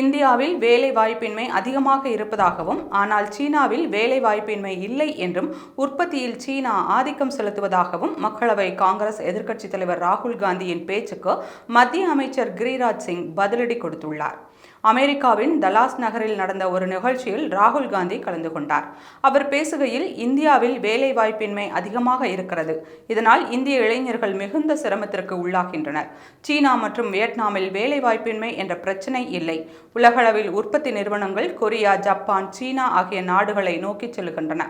இந்தியாவில் வேலை வாய்ப்பின்மை அதிகமாக இருப்பதாகவும் ஆனால் சீனாவில் வேலை வாய்ப்பின்மை இல்லை என்றும் உற்பத்தியில் சீனா ஆதிக்கம் செலுத்துவதாகவும் மக்களவை காங்கிரஸ் எதிர்க்கட்சித் தலைவர் ராகுல் காந்தியின் பேச்சுக்கு மத்திய அமைச்சர் கிரிராஜ் சிங் பதிலடி கொடுத்துள்ளார். அமெரிக்காவின் தலாஸ் நகரில் நடந்த ஒரு நிகழ்ச்சியில் ராகுல் காந்தி கலந்து கொண்டார். அவர் பேசுகையில் இந்தியாவில் வேலை வாய்ப்பின்மை அதிகமாக இருக்கிறது. இதனால் இந்திய இளைஞர்கள் மிகுந்த சிரமத்திற்கு உள்ளாகின்றனர். சீனா மற்றும் வியட்நாமில் வேலை வாய்ப்பின்மை என்ற பிரச்சனை இல்லை. உலகளவில் உற்பத்தி நிறுவனங்கள் கொரியா ஜப்பான் சீனா ஆகிய நாடுகளை நோக்கிச் செல்கின்றன.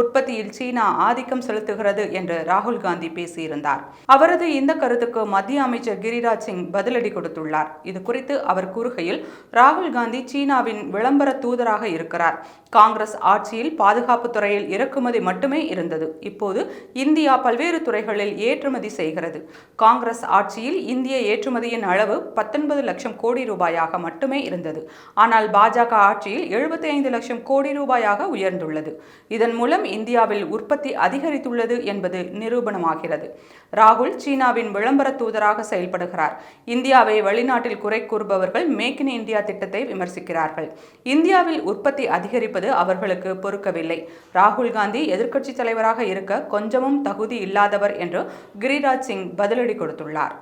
உற்பத்தியில் சீனா ஆதிக்கம் செலுத்துகிறது என்று ராகுல் காந்தி பேசியிருந்தார். அவரது இந்த கருத்துக்கு மத்திய அமைச்சர் கிரிராஜ் சிங் பதிலடி கொடுத்துள்ளார். இது குறித்து அவர் கூறுகையில் ராகுல் காந்தி சீனாவின் விளம்பர தூதராக இருக்கிறார். காங்கிரஸ் ஆட்சியில் பாதுகாப்பு துறையில் இறக்குமதி மட்டுமே இருந்தது. இப்போது இந்தியா பல்வேறு துறைகளில் ஏற்றுமதி செய்கிறது. காங்கிரஸ் ஆட்சியில் இந்திய ஏற்றுமதியின் அளவு பத்தொன்பது லட்சம் கோடி ரூபாயாக மட்டுமே இருந்தது. ஆனால் பாஜக ஆட்சியில் எழுபத்தி ஐந்து லட்சம் கோடி ரூபாயாக உயர்ந்துள்ளது. இதன் மூலம் இந்தியாவில் உற்பத்தி அதிகரித்துள்ளது என்பது நிரூபணமாகிறது. ராகுல் சீனாவின் விளம்பர தூதராக செயல்படுகிறார். இந்தியாவை வெளிநாட்டில் குறை கூறுபவர்கள் மேக் இன் இந்தியா திட்டத்தை விமர்சிக்கிறார்கள். இந்தியாவில் உற்பத்தி அதிகரிப்பது அவர்களுக்கு பொறுக்கவில்லை. ராகுல் காந்தி எதிர்க்கட்சி தலைவராக இருக்க கொஞ்சமும் தகுதி இல்லாதவர் என்று கிரிராஜ் சிங் பதிலடி கொடுத்துள்ளார்.